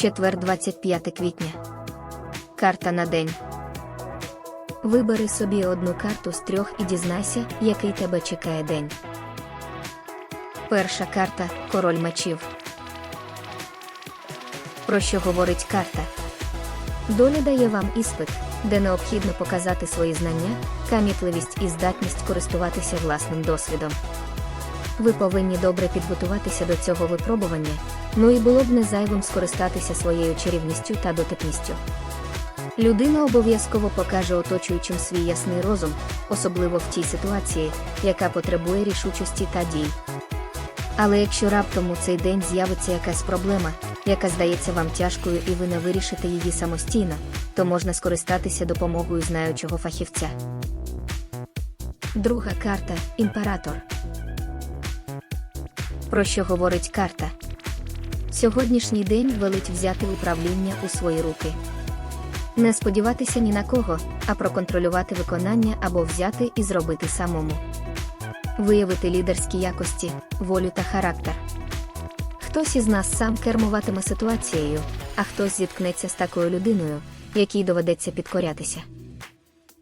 Четвер 25 квітня. Карта на день. Вибери собі одну карту з трьох і дізнайся, який тебе чекає день. Перша карта Король мечів. Про що говорить карта? Доля дає вам іспит, де необхідно показати свої знання, камітливість і здатність користуватися власним досвідом. Ви повинні добре підготуватися до цього випробування, ну і було б не зайвим скористатися своєю чарівністю та дотепністю. Людина обов'язково покаже оточуючим свій ясний розум, особливо в тій ситуації, яка потребує рішучості та дій. Але якщо раптом у цей день з'явиться якась проблема, яка здається вам тяжкою і ви не вирішите її самостійно, то можна скористатися допомогою знаючого фахівця. Друга карта імператор. Про що говорить карта? Сьогоднішній день велить взяти управління у свої руки. Не сподіватися ні на кого, а проконтролювати виконання або взяти і зробити самому. Виявити лідерські якості, волю та характер. Хтось із нас сам кермуватиме ситуацією, а хтось зіткнеться з такою людиною, якій доведеться підкорятися.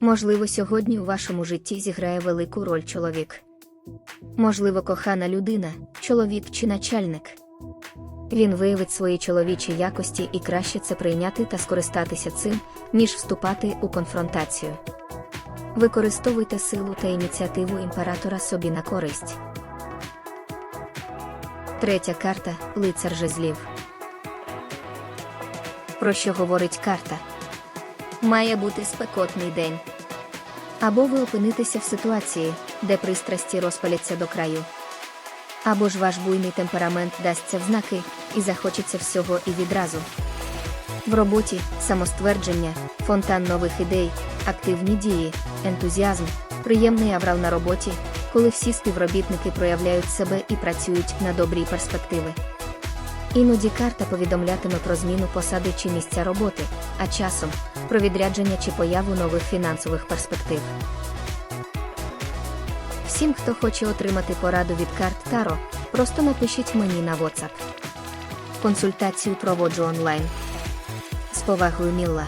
Можливо, сьогодні у вашому житті зіграє велику роль чоловік. Можливо, кохана людина, чоловік чи начальник. Він виявить свої чоловічі якості і краще це прийняти та скористатися цим, ніж вступати у конфронтацію. Використовуйте силу та ініціативу імператора собі на користь. Третя карта лицар жезлів. Про що говорить карта? Має бути спекотний день. Або ви опинитеся в ситуації, де пристрасті розпаляться до краю. Або ж ваш буйний темперамент дасться в знаки і захочеться всього і відразу. В роботі самоствердження, фонтан нових ідей, активні дії, ентузіазм, приємний аврал на роботі, коли всі співробітники проявляють себе і працюють на добрі перспективи. Іноді карта повідомлятиме про зміну посади чи місця роботи, а часом про відрядження чи появу нових фінансових перспектив. Всім, хто хоче отримати пораду від карт Таро, просто напишіть мені на WhatsApp. Консультацію проводжу онлайн. З повагою Мілла.